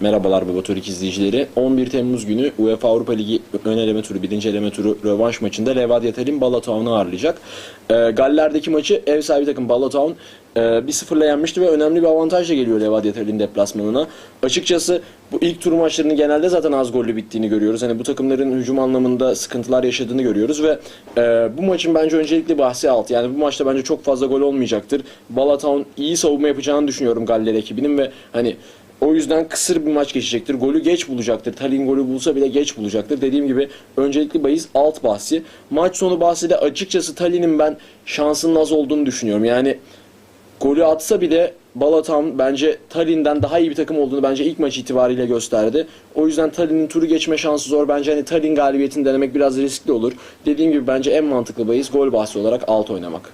Merhabalar Baba Torik izleyicileri. 11 Temmuz günü UEFA Avrupa Ligi ön eleme turu, birinci eleme turu rövanş maçında Levadia Tallinn Balaton'u ağırlayacak. Ee, Galler'deki maçı ev sahibi takım Balaton e, 1-0'la yenmişti ve önemli bir avantajla geliyor Levadia Tallinn deplasmanına. Açıkçası bu ilk tur maçlarını genelde zaten az gollü bittiğini görüyoruz. Hani bu takımların hücum anlamında sıkıntılar yaşadığını görüyoruz ve e, bu maçın bence öncelikli bahsi alt. Yani bu maçta bence çok fazla gol olmayacaktır. Balaton iyi savunma yapacağını düşünüyorum Galler ekibinin ve hani o yüzden kısır bir maç geçecektir. Golü geç bulacaktır. Tallinn golü bulsa bile geç bulacaktır. Dediğim gibi öncelikli bahis alt bahsi. Maç sonu bahsi de açıkçası Tallinn'in ben şansının az olduğunu düşünüyorum. Yani golü atsa bile Balaton bence Tallinn'den daha iyi bir takım olduğunu bence ilk maç itibariyle gösterdi. O yüzden Tallinn'in turu geçme şansı zor. Bence hani Tallinn galibiyetini denemek biraz riskli olur. Dediğim gibi bence en mantıklı bahis gol bahsi olarak alt oynamak.